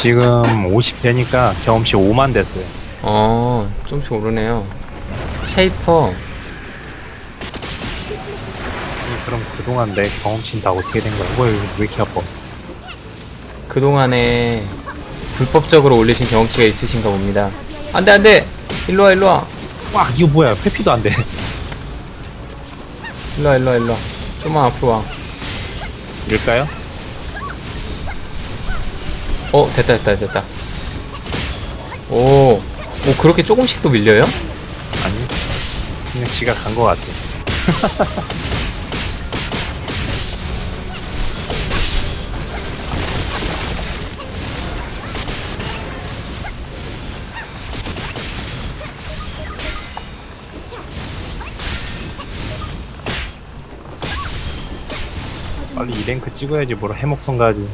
지금 50 되니까 경험치 5만 됐어요. 어, 좀씩 오르네요. 쉐이퍼, 그럼 그동안 내 경험치는 다 어떻게 된 거야? 왜, 왜 이렇게 아파? 그동안에 불법적으로 올리신 경험치가 있으신가 봅니다. 안 돼, 안 돼! 일로와, 일로와. 와, 이거 뭐야? 회피도 안 돼. 일로와, 일로와, 일로와. 좀만 앞으로 와. 일까요? 어, 됐다, 됐다, 됐다. 오, 오, 그렇게 조금씩도 밀려요? 아니. 그냥 지가 간 거 같아. 빨리 이 랭크 찍어야지 뭐라 해먹선 가지.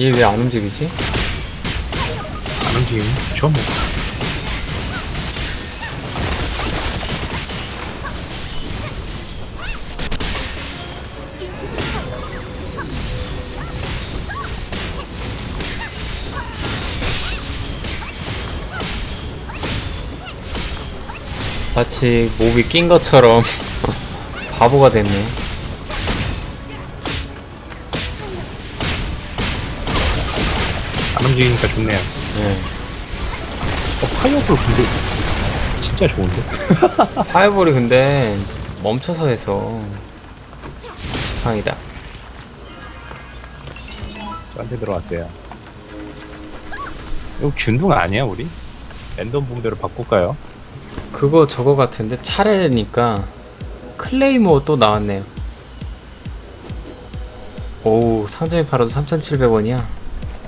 얘 왜 안 움직이지? 안 움직이면 저 뭐. 마치 몹이 낀 것처럼 바보가 됐네. 안 움직이니까 좋네요. 네. 어, 파이어볼 근데 진짜 좋은데? 파이볼이 근데 멈춰서 해서 지팡이다. 저한테 들어왔어요. 이거 균등 아니야 우리? 랜덤 붕대로 바꿀까요? 그거 저거 같은데 차례니까 클레이모 또 나왔네요. 오우 상점에 팔아도 3,700원이야.